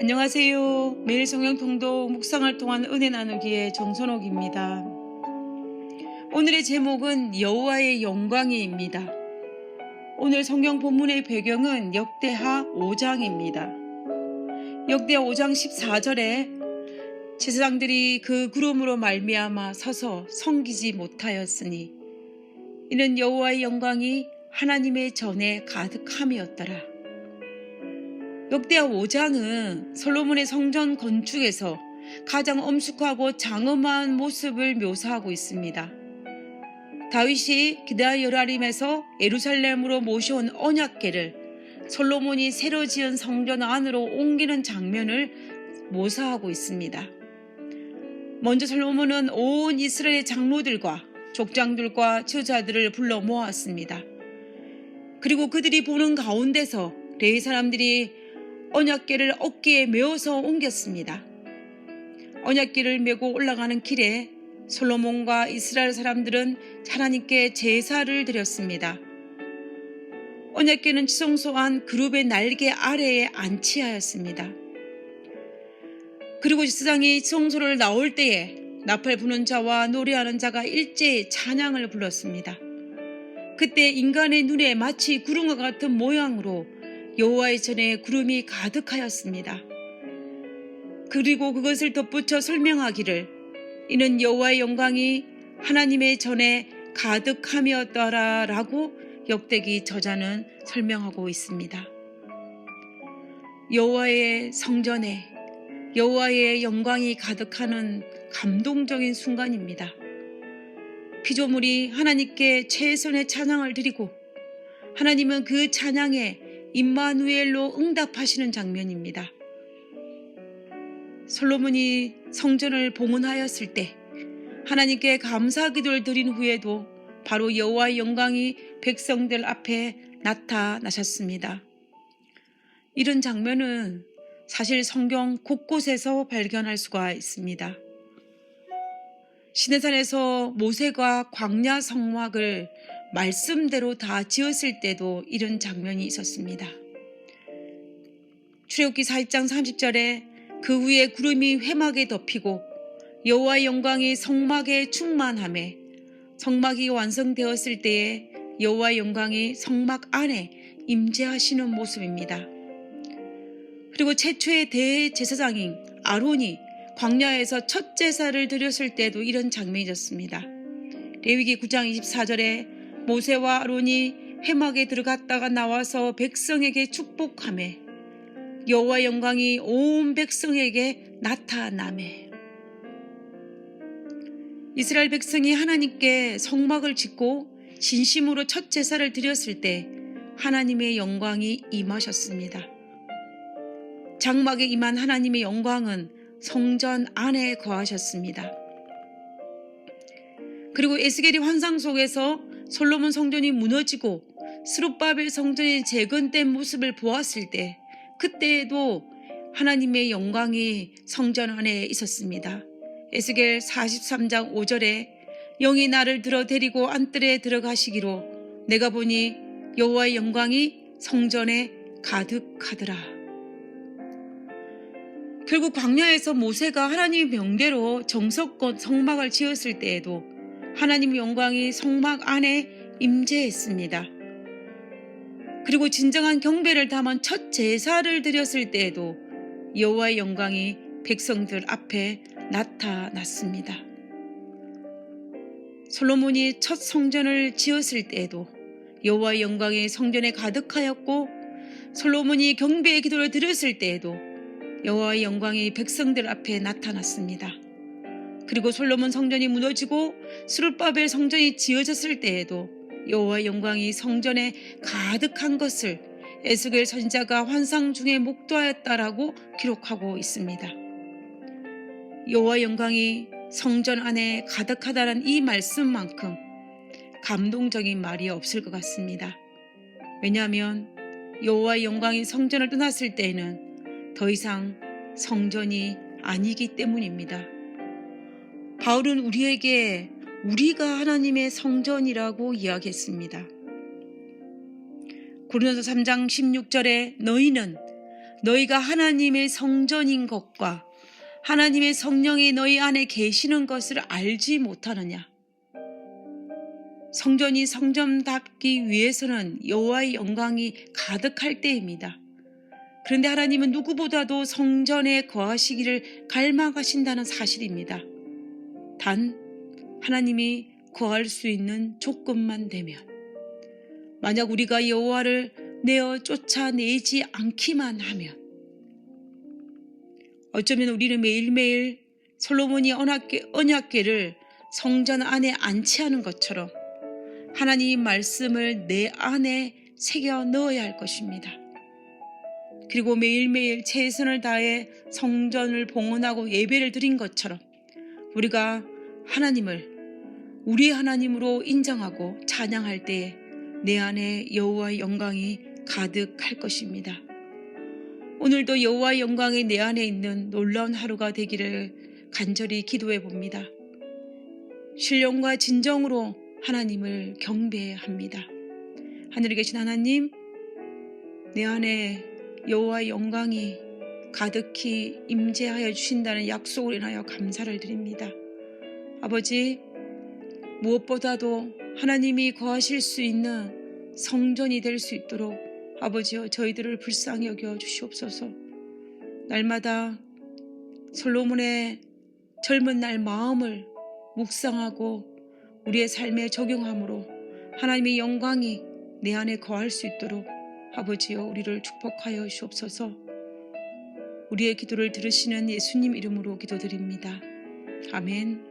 안녕하세요. 매일 성경 통독 묵상을 통한 은혜 나누기의 정선옥입니다. 오늘의 제목은 여호와의 영광이입니다. 오늘 성경 본문의 배경은 역대하 5장입니다. 역대하 5장 14절에 제사장들이 그 구름으로 말미암아 서서 섬기지 못하였으니 이는 여호와의 영광이 하나님의 전에 가득함이었더라. 역대하 5장은 솔로몬의 성전 건축에서 가장 엄숙하고 장엄한 모습을 묘사하고 있습니다. 다윗이 기다 여라림에서 예루살렘으로 모셔온 언약궤를 솔로몬이 새로 지은 성전 안으로 옮기는 장면을 모사하고 있습니다. 먼저 솔로몬은 온 이스라엘 장로들과 족장들과 지도자들을 불러 모았습니다. 그리고 그들이 보는 가운데서 레위 사람들이 언약궤를 어깨에 메어서 옮겼습니다. 언약궤를 메고 올라가는 길에 솔로몬과 이스라엘 사람들은 하나님께 제사를 드렸습니다. 언약궤는 지성소 안 그룹의 날개 아래에 안치하였습니다. 그리고 지사장이 지성소를 나올 때에 나팔 부는 자와 노래하는 자가 일제히 찬양을 불렀습니다. 그때 인간의 눈에 마치 구름과 같은 모양으로 여호와의 전에 구름이 가득하였습니다. 그리고 그것을 덧붙여 설명하기를 이는 여호와의 영광이 하나님의 전에 가득함이었더라라고 역대기 저자는 설명하고 있습니다. 여호와의 성전에 여호와의 영광이 가득하는 감동적인 순간입니다. 피조물이 하나님께 최선의 찬양을 드리고 하나님은 그 찬양에 임마누엘로 응답하시는 장면입니다. 솔로몬이 성전을 봉헌하였을 때 하나님께 감사 기도를 드린 후에도 바로 여호와의 영광이 백성들 앞에 나타나셨습니다. 이런 장면은 사실 성경 곳곳에서 발견할 수가 있습니다. 시내산에서 모세가 광야 성막을 말씀대로 다 지었을 때도 이런 장면이 있었습니다. 출애굽기 4장 30절에 그 위에 구름이 회막에 덮이고 여호와의 영광이 성막에 충만함에 성막이 완성되었을 때에 여호와의 영광이 성막 안에 임재하시는 모습입니다. 그리고 최초의 대제사장인 아론이 광야에서 첫 제사를 드렸을 때도 이런 장면이 있었습니다. 레위기 9장 24절에 모세와 아론이 회막에 들어갔다가 나와서 백성에게 축복함에 여호와 영광이 온 백성에게 나타남에 이스라엘 백성이 하나님께 성막을 짓고 진심으로 첫 제사를 드렸을 때 하나님의 영광이 임하셨습니다. 장막에 임한 하나님의 영광은 성전 안에 거하셨습니다. 그리고 에스겔이 환상 속에서 솔로몬 성전이 무너지고 스룹바벨 성전이 재건된 모습을 보았을 때 그때에도 하나님의 영광이 성전 안에 있었습니다. 에스겔 43장 5절에 영이 나를 들어 데리고 안뜰에 들어가시기로 내가 보니 여호와의 영광이 성전에 가득하더라. 결국 광야에서 모세가 하나님의 명대로 정석권 성막을 지었을 때에도 하나님의 영광이 성막 안에 임재했습니다. 그리고 진정한 경배를 담은 첫 제사를 드렸을 때에도 여호와의 영광이 백성들 앞에 나타났습니다. 솔로몬이 첫 성전을 지었을 때에도 여호와의 영광이 성전에 가득하였고 솔로몬이 경배의 기도를 드렸을 때에도 여호와의 영광이 백성들 앞에 나타났습니다. 그리고 솔로몬 성전이 무너지고 수르바벨 성전이 지어졌을 때에도 여호와의 영광이 성전에 가득한 것을 에스겔 선지자가 환상 중에 목도하였다라고 기록하고 있습니다. 여호와의 영광이 성전 안에 가득하다는 이 말씀만큼 감동적인 말이 없을 것 같습니다. 왜냐하면 여호와의 영광이 성전을 떠났을 때에는 더 이상 성전이 아니기 때문입니다. 바울은 우리에게 우리가 하나님의 성전이라고 이야기했습니다. 고린도서 3장 16절에 너희는 너희가 하나님의 성전인 것과 하나님의 성령이 너희 안에 계시는 것을 알지 못하느냐? 성전이 성전답기 위해서는 여호와의 영광이 가득할 때입니다. 그런데 하나님은 누구보다도 성전에 거하시기를 갈망하신다는 사실입니다. 단 하나님이 거할 수 있는 조건만 되면 만약 우리가 여호와를 내어 쫓아내지 않기만 하면 어쩌면 우리는 매일매일 솔로몬이 언약궤, 언약궤를 성전 안에 안치하는 것처럼 하나님 말씀을 내 안에 새겨 넣어야 할 것입니다. 그리고 매일매일 최선을 다해 성전을 봉헌하고 예배를 드린 것처럼 우리가 하나님을 우리 하나님으로 인정하고 찬양할 때에 내 안에 여호와의 영광이 가득할 것입니다. 오늘도 여호와의 영광이 내 안에 있는 놀라운 하루가 되기를 간절히 기도해 봅니다. 신령과 진정으로 하나님을 경배합니다. 하늘에 계신 하나님, 내 안에 여호와의 영광이 가득히 임재하여 주신다는 약속을 인하여 감사를 드립니다. 아버지, 무엇보다도 하나님이 거하실 수 있는 성전이 될 수 있도록 아버지여 저희들을 불쌍히 여겨 주시옵소서. 날마다 솔로몬의 젊은 날 마음을 묵상하고 우리의 삶에 적용함으로 하나님의 영광이 내 안에 거할 수 있도록 아버지여 우리를 축복하여 주옵소서. 우리의 기도를 들으시는 예수님 이름으로 기도드립니다. 아멘.